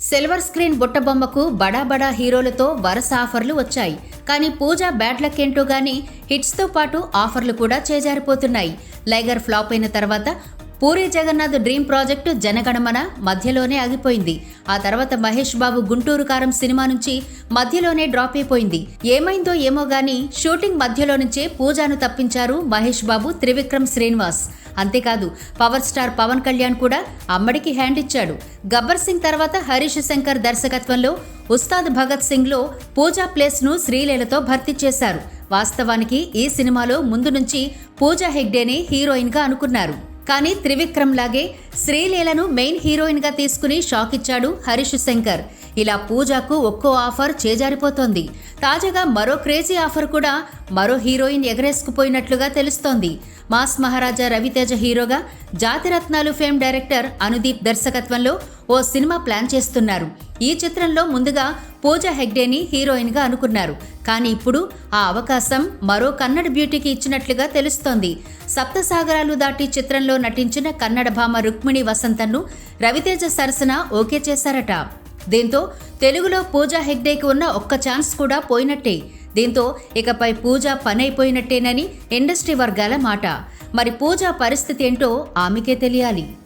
Silver screen బుట్టబొమ్మకు బడా బడా హీరోలతో వరుస ఆఫర్లు వచ్చాయి. కానీ పూజా బ్యాడ్ లక్ ఏంటో గానీ హిట్స్తో పాటు ఆఫర్లు కూడా చేజారిపోతున్నాయి. లైగర్ ఫ్లాప్ అయిన తర్వాత పూరి జగన్నాథ్ డ్రీమ్ ప్రాజెక్టు జనగణమన మధ్యలోనే ఆగిపోయింది. ఆ తర్వాత మహేష్ బాబు గుంటూరు కారం సినిమా నుంచి మధ్యలోనే డ్రాప్ అయిపోయింది. ఏమైందో ఏమో గానీ షూటింగ్ మధ్యలో నుంచే పూజాను తప్పించారు మహేష్ బాబు త్రివిక్రమ్ శ్రీనివాస్. అంతేకాదు పవర్ స్టార్ పవన్ కళ్యాణ్ కూడా అమ్మడికి హ్యాండ్ ఇచ్చాడు. గబ్బర్ సింగ్ తర్వాత హరీష్ శంకర్ దర్శకత్వంలో ఉస్తాద్ భగత్ సింగ్లో పూజా ప్లేస్ను శ్రీలీలతో భర్తీ చేశారు. వాస్తవానికి ఈ సినిమాలో ముందు నుంచి పూజా హెగ్డేని హీరోయిన్గా అనుకున్నారు. కానీ త్రివిక్రమ్ లాగే శ్రీలీలను మెయిన్ హీరోయిన్గా తీసుకుని షాక్ ఇచ్చాడు హరీష్ శంకర్. ఇలా పూజకు ఒక్కో ఆఫర్ చేజారిపోతోంది. తాజాగా మరో క్రేజీ ఆఫర్ కూడా మరో హీరోయిన్ ఎగరేసుకుపోయినట్లుగా తెలుస్తోంది. మాస్ మహారాజా రవితేజ హీరోగా జాతిరత్నాలు ఫేమ్ డైరెక్టర్ అనుదీప్ దర్శకత్వంలో ఓ సినిమా ప్లాన్ చేస్తున్నారు. ఈ చిత్రంలో ముందుగా పూజ హెగ్డేని హీరోయిన్గా అనుకున్నారు. కానీ ఇప్పుడు ఆ అవకాశం మరో కన్నడ బ్యూటీకి ఇచ్చినట్లుగా తెలుస్తోంది. సప్తసాగరాలు దాటి చిత్రంలో నటించిన కన్నడ భామ రుక్మిణి వసంతన్ను రవితేజ సరసన ఓకే చేశారట. దీంతో తెలుగులో పూజా హెగ్డేకి ఉన్న ఒక్క ఛాన్స్ కూడా పోయినట్టే. దీంతో ఇకపై పూజ పనైపోయినట్టేనని ఇండస్ట్రీ వర్గాల మాట. మరి పూజ పరిస్థితి ఏంటో ఆమెకే తెలియాలి.